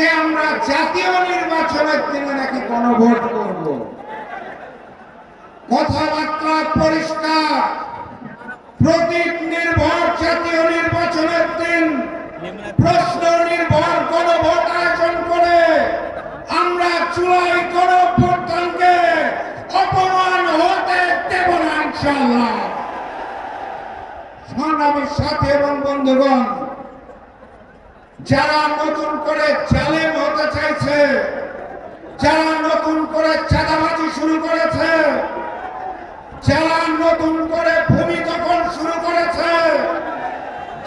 যে আমরা জাতীয় নির্বাচনের দিনে নাকি গণভোট করব। কথাবার্তা পরিষ্কার। প্রতীক নির্ভর জাতীয় নির্বাচনের দিন প্রশ্ন নির্ভর গণভোট আয়োজন করে আমরা চুলাই গণভোটকে অপমান হতে দেব না ইনশাআল্লাহ। সংগ্রামের সাথে এবং বন্ধুগণ যারা নতুন করে জালেম হতে চাইছে, যারা নতুন করে চাঁদাবাজি শুরু করেছে, যারা নতুন করে ভূমি দখল শুরু করেছে,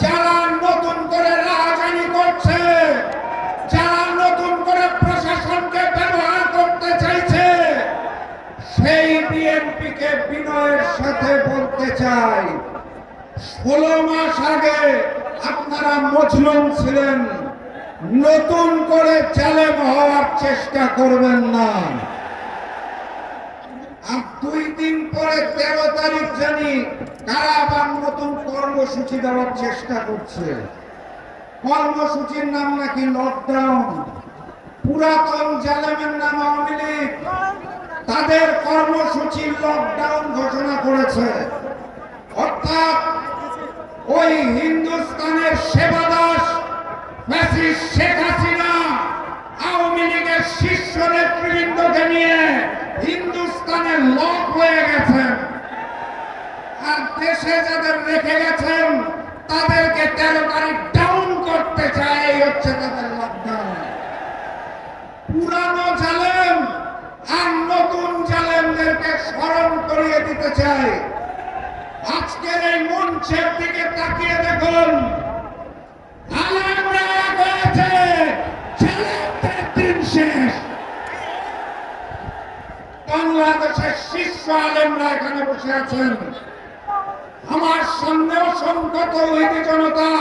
যারা নতুন করে রাজধানী করছে, যারা নতুন করে প্রশাসনকে ব্যবহার করতে চাইছে, সেই বিএনপিকে বিনয়ের সাথে বলতে চাই। ষোলো মাস আগে আপনারা মজলুম ছিলেন। নতুন করে চ্যালেঞ্জ হওয়ার চেষ্টা করবেন না। আর দুই দিন পরে তেরো তারিখ জানি কারা আবার নতুন কর্মসূচি দেওয়ার চেষ্টা করছে। কর্মসূচির নাম নাকি লকডাউন পুরাতন জালেমের নাম আওয়ামী লীগ। তাদের কর্মসূচি লকডাউন ঘোষণা করেছে। অর্থাৎ ওই হিন্দুস্তানের সেবা দাস, মেসি শেখ হাসিনা, আওয়ামী লীগের শীর্ষ নেতৃবৃন্দকে নিয়ে হিন্দুস্তানের লোক হয়ে গেছেন। আর দেশে যাদের রেখে গেছেন, তাদেরকে তেরো তারিখ ডাউন করতে চায়, এই হচ্ছে তাদের লকডাউন পুরানো জালেম আর নতুন জালেমদেরকে স্মরণ করিয়ে দিতে চাই আজকের মঞ্চের দিকে তাকিয়ে দেখুন। হয়েছে জালেমদের দিন শেষ। বাংলাদেশের শীর্ষ আলেমরা এখানে বসে আছেন। আমার সামনে অসংখ্য তৌহিদি জনতা,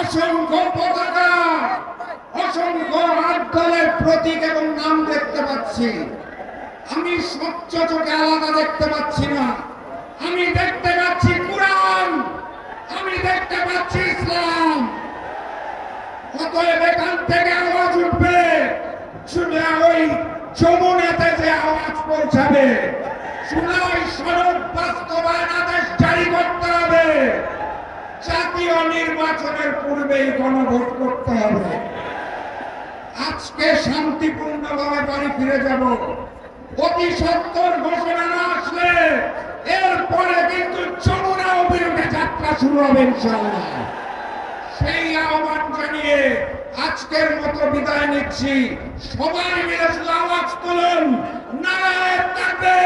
অসংখ্য পতাকা, অসংখ্য আট দলের প্রতীক এবং নাম দেখতে পাচ্ছি। আমি স্বচ্ছ চোখে আলাদা দেখতে পাচ্ছি না আমি দেখতে পাচ্ছি কোরআন আমি পাচ্ছি ইসলাম অতএব এখান থেকে আওয়াজ উঠবে। শুনে ওই যমুনাতে যে আওয়াজ পৌঁছাবে সুনাই সড়ক বাস্তবায়ন আদেশ জারি করতে হবে। জাতীয় নির্বাচনের পূর্বেই গণভোট করতে হবে। আজকে শান্তিপূর্ণভাবে বাড়ি ফিরে যাব। অতি সত্তর ঘোষণা না আসলে এরপরে কিন্তু শুরু হবে সেই আহ্বান জানিয়ে আজকের মতো বিদায় নিচ্ছি। সবাই মিলে শুধু আওয়াজ তুলুন। নারায়ণ থাকবে।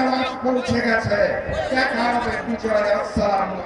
আওয়াজ পৌঁছে গেছে। দেখা হবে বিজয়। আসসালামু